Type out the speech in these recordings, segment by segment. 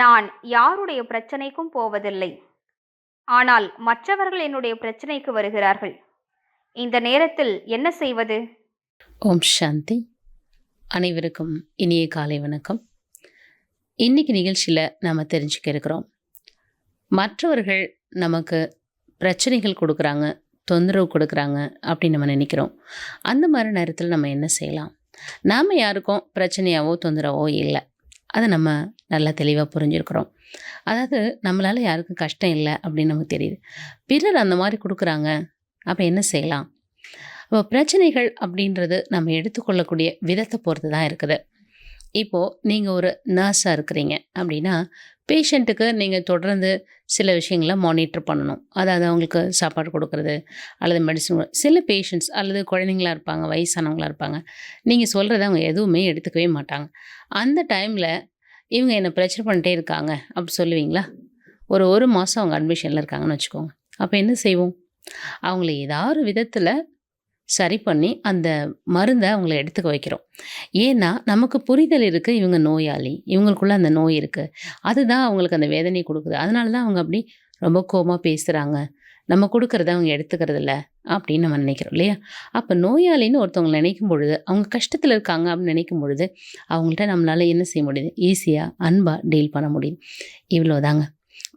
நான் யாருடைய பிரச்சனைக்கும் போவதில்லை. ஆனால் மற்றவர்கள் என்னுடைய பிரச்சனைக்கு வருகிறார்கள். இந்த நேரத்தில் என்ன செய்வது? ஓம் சாந்தி. அனைவருக்கும் இனிய காலை வணக்கம். இன்னைக்கு நிகழ்ச்சியில் நாம் தெரிஞ்சுக்க இருக்கிறோம். மற்றவர்கள் நமக்கு பிரச்சனைகள் கொடுக்குறாங்க தொந்தரவு கொடுக்குறாங்க அப்படின்னு நம்ம நினைக்கிறோம். அந்த மாதிரி நேரத்தில் நம்ம என்ன செய்யலாம்? நாம் யாருக்கும் பிரச்சனையாவோ தொந்தரவோ இல்லை. அதை நம்ம நல்லா தெளிவாக புரிஞ்சுருக்குறோம். அதாவது நம்மளால் யாருக்கும் கஷ்டம் இல்லை அப்படின்னு நமக்கு தெரியுது. பிறர் அந்த மாதிரி கொடுக்குறாங்க அப்போ என்ன செய்யலாம்? அப்போ பிரச்சனைகள் அப்படின்றது நம்ம எடுத்துக்கொள்ளக்கூடிய விதத்தை பொறுத்து தான் இருக்குது. இப்போது நீங்கள் ஒரு நர்ஸாக இருக்கிறீங்க அப்படின்னா பேஷண்ட்டுக்கு நீங்கள் தொடர்ந்து சில விஷயங்களை மானிட்டர் பண்ணணும். அதாவது அவங்களுக்கு சாப்பாடு கொடுக்குறது அல்லது மெடிசன் சில பேஷண்ட்ஸ் அல்லது குழந்தைங்களா இருப்பாங்க வயசானவங்களா இருப்பாங்க நீங்கள் சொல்கிறத அவங்க எதுவுமே எடுத்துக்கவே மாட்டாங்க. அந்த டைமில் இவங்க என்னை பிரச்சனை பண்ணிட்டே இருக்காங்க அப்படி சொல்லுவீங்களா? ஒரு ஒரு மாதம் அவங்க அட்மிஷனில் இருக்காங்கன்னு வச்சுக்கோங்க. அப்போ என்ன செய்வோம்? அவங்கள ஏதாவது விதத்தில் சரி பண்ணி அந்த மருந்தை அவங்கள எடுத்துக்க வைக்கிறோம். ஏன்னா நமக்கு புரிதல் இருக்குது இவங்க நோயாளி இவங்களுக்குள்ள அந்த நோய் இருக்குது அதுதான் அவங்களுக்கு அந்த வேதனையை கொடுக்குது. அதனால தான் அவங்க அப்படி ரொம்ப கோபமாக பேசுகிறாங்க நம்ம கொடுக்கறத அவங்க எடுத்துக்கிறது இல்லை அப்படின்னு நம்ம நினைக்கிறோம் இல்லையா? அப்போ நோயாளின்னு ஒருத்தவங்க நினைக்கும் பொழுது அவங்க கஷ்டத்தில் இருக்காங்க அப்படின்னு நினைக்கும் பொழுது அவங்கள்ட்ட நம்மளால் என்ன செய்ய முடியுது? ஈஸியாக அன்பாக டீல் பண்ண முடியுது. இவ்வளோதாங்க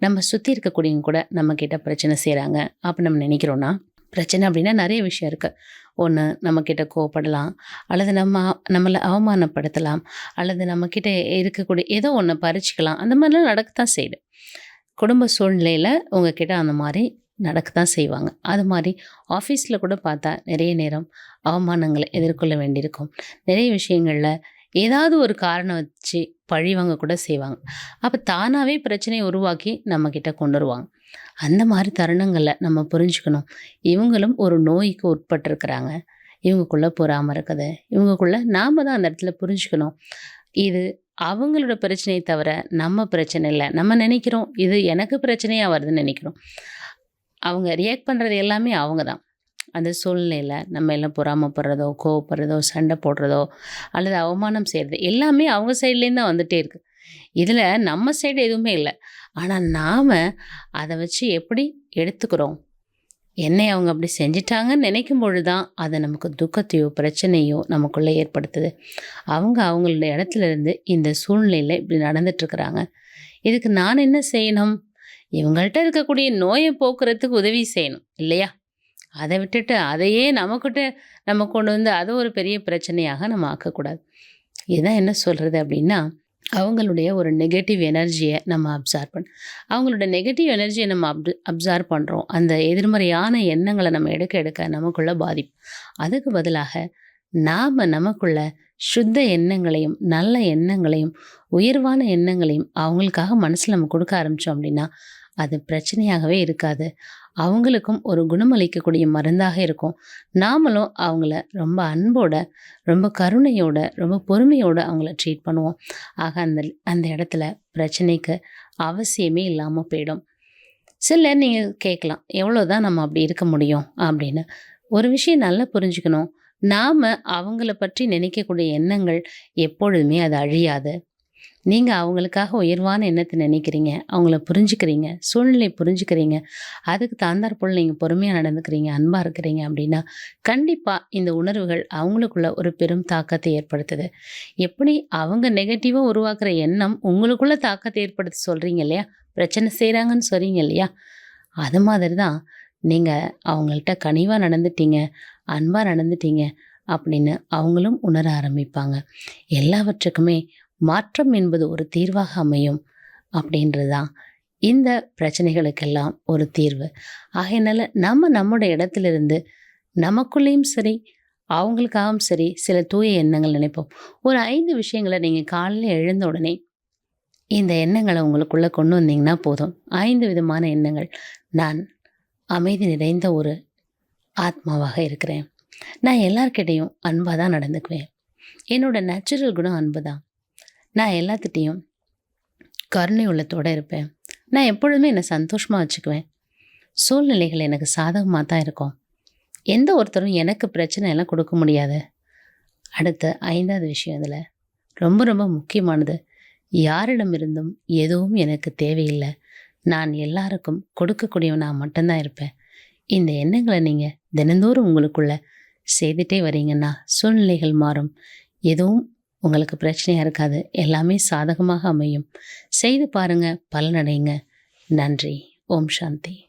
நம்ம சுற்றி இருக்கக்கூடியவங்க கூட நம்மக்கிட்ட பிரச்சனை செய்கிறாங்க அப்போ நம்ம நினைக்கிறோன்னா பிரச்சனை அப்படின்னா நிறைய விஷயம் இருக்குது ஒன்று நம்மக்கிட்ட கோவப்படலாம் அல்லது நம்ம நம்மளை அவமானப்படுத்தலாம் அல்லது நம்மக்கிட்ட இருக்கக்கூடிய ஏதோ ஒன்று பறிச்சிக்கலாம். அந்த மாதிரிலாம் நடக்கத்தான் செய்யுது. குடும்ப சூழ்நிலையில் உங்ககிட்ட அந்த மாதிரி நடக்கத்தான் செய்வாங்க. அது மாதிரி ஆஃபீஸில் கூட பார்த்தா நிறைய நேரம் அவமானங்களை எதிர்கொள்ள வேண்டியிருக்கும். நிறைய விஷயங்களில் ஏதாவது ஒரு காரணம் வச்சு பழிவாங்க கூட செய்வாங்க. அப்போ தானாகவே பிரச்சனையை உருவாக்கி நம்மக்கிட்ட கொண்டு வருவாங்க. அந்த மாதிரி தருணங்களில் நம்ம புரிஞ்சுக்கணும். இவங்களும் ஒரு நோய்க்கு உட்பட்டிருக்கிறாங்க. இவங்களுக்குள்ளே பொறாமல் இருக்குது. இவங்களுக்குள்ள நாம் தான் அந்த இடத்துல புரிஞ்சுக்கணும். இது அவங்களோட பிரச்சனையை தவிர நம்ம பிரச்சனை இல்லை. நம்ம நினைக்கிறோம் இது எனக்கு பிரச்சனையாக வருதுன்னு நினைக்கிறோம். அவங்க ரியாக்ட் பண்ணுறது எல்லாமே அவங்க தான். அந்த சூழ்நிலையில் நம்ம எல்லாம் பொறாமப்படுறதோ கோவப்படுறதோ சண்டை போடுறதோ அல்லது அவமானம் செய்கிறது எல்லாமே அவங்க சைட்லேருந்து தான் வந்துகிட்டே இருக்குது இதில் நம்ம சைடு எதுவுமே இல்லை. ஆனால் நாம் அதை வச்சு எப்படி எடுத்துக்கிறோம்? என்னை அவங்க அப்படி செஞ்சிட்டாங்கன்னு நினைக்கும் பொழுது தான் அதை நமக்கு துக்கத்தையோ பிரச்சனையோ நமக்குள்ளே ஏற்படுத்துது. அவங்க அவங்களோட இடத்துல இருந்து இந்த சூழ்நிலையில் இப்படி நடந்துட்டுருக்குறாங்க இதுக்கு நான் என்ன செய்யணும்? இவங்கள்ட்ட இருக்கக்கூடிய நோயை போக்குறதுக்கு உதவி செய்யணும் இல்லையா? அதை விட்டுட்டு அதையே நமக்கிட்ட நம்ம கொண்டு வந்து அதை ஒரு பெரிய பிரச்சனையாக நம்ம ஆக்கக்கூடாது. இதுதான் என்ன சொல்கிறது அப்படின்னா அவங்களுடைய ஒரு நெகட்டிவ் எனர்ஜியை நம்ம அப்சார்ப் பண்ண அவங்களோட நெகட்டிவ் எனர்ஜியை நம்ம அப் அப்சார்ப் பண்ணுறோம் அந்த எதிர்மறையான எண்ணங்களை நம்ம எடுக்க எடுக்க நமக்குள்ள பாதிப்பு. அதுக்கு பதிலாக நாம் நமக்குள்ள சுத்த எண்ணங்களையும் நல்ல எண்ணங்களையும் உயர்வான எண்ணங்களையும் அவங்களுக்காக மனசில் நம்ம கொடுக்க ஆரம்பித்தோம் அப்படின்னா அது பிரச்சனையாகவே இருக்காது. அவங்களுக்கும் ஒரு குணமளிக்கக்கூடிய மருந்தாக இருக்கும். நாமளும் அவங்கள ரொம்ப அன்போட ரொம்ப கருணையோட ரொம்ப பொறுமையோட அவங்கள ட்ரீட் பண்ணுவோம். ஆக அந்த அந்த இடத்துல பிரச்சனைக்கு அவசியமே இல்லாமல் போயிடும். சில நீங்கள் கேட்கலாம் எவ்வளோ தான் நம்ம அப்படி இருக்க முடியும்? அப்படின்னு. ஒரு விஷயம் நல்லா புரிஞ்சுக்கணும். நாம் அவங்கள பற்றி நினைக்கக்கூடிய எண்ணங்கள் எப்பொழுதுமே அது அழியாது. நீங்கள் அவங்களுக்காக உயர்வான எண்ணத்தை நினைக்கிறீங்க அவங்கள புரிஞ்சுக்கிறீங்க சூழ்நிலை புரிஞ்சுக்கிறீங்க அதுக்கு தாந்தாற்போல் நீங்கள் பொறுமையாக நடந்துக்கிறீங்க அன்பாக இருக்கிறீங்க அப்படின்னா கண்டிப்பாக இந்த உணர்வுகள் அவங்களுக்குள்ள ஒரு பெரும் தாக்கத்தை ஏற்படுத்துது. எப்படி அவங்க நெகட்டிவாக உருவாக்குற எண்ணம் உங்களுக்குள்ள தாக்கத்தை ஏற்படுத்த சொல்கிறீங்க இல்லையா? பிரச்சனை செய்கிறாங்கன்னு சொல்கிறீங்க இல்லையா? அது மாதிரி தான் நீங்கள் அவங்கள்ட்ட கனிவாக நடந்துட்டீங்க அன்பாக நடந்துட்டீங்க அப்படின்னு அவங்களும் உணர ஆரம்பிப்பாங்க. எல்லாவற்றுக்குமே மாற்றம் என்பது ஒரு தீர்வாக அமையும் அப்படின்றது தான் இந்த பிரச்சனைகளுக்கெல்லாம் ஒரு தீர்வு. ஆகையினால நம்ம நம்முடைய இடத்துலேருந்து நமக்குள்ளேயும் சரி அவங்களுக்காகவும் சரி சில தூய எண்ணங்கள் நினைப்போம். ஒரு ஐந்து விஷயங்களை நீங்கள் காலையில் எழுந்த உடனே இந்த எண்ணங்களை உங்களுக்குள்ளே கொண்டு வந்தீங்கன்னா போதும். ஐந்து விதமான எண்ணங்கள். நான் அமைதி நிறைந்த ஒரு ஆத்மாவாக இருக்கிறேன். நான் எல்லார்கிட்டையும் அன்பாக தான் நடந்துக்குவேன். என்னோட நேச்சுரல் குணம் அன்பு தான் நான் எல்லாத்துட்டையும் கருணை உள்ளத்தோடு இருப்பேன். நான் எப்பொழுதுமே என்னை சந்தோஷமாக வச்சுக்குவேன். சூழ்நிலைகள் எனக்கு சாதகமாக தான் இருக்கும். எந்த ஒருத்தரும் எனக்கு பிரச்சனை எல்லாம் கொடுக்க முடியாது. அடுத்த ஐந்தாவது விஷயம் இதில். ரொம்ப ரொம்ப முக்கியமானது. யாரிடமிருந்தும் எதுவும் எனக்கு தேவையில்லை. நான் எல்லாருக்கும் கொடுக்கக்கூடியவனாக மட்டும்தான் இருப்பேன். இந்த எண்ணங்களை நீங்கள் தினந்தோறும் உங்களுக்குள்ள செய்துட்டே வரீங்கன்னா சூழ்நிலைகள் மாறும். எதுவும் உங்களுக்கு பிரச்சனையாக இருக்காது. எல்லாமே சாதகமாக அமையும். செய்து பாருங்க பலனடைங்க. நன்றி. ஓம் சாந்தி.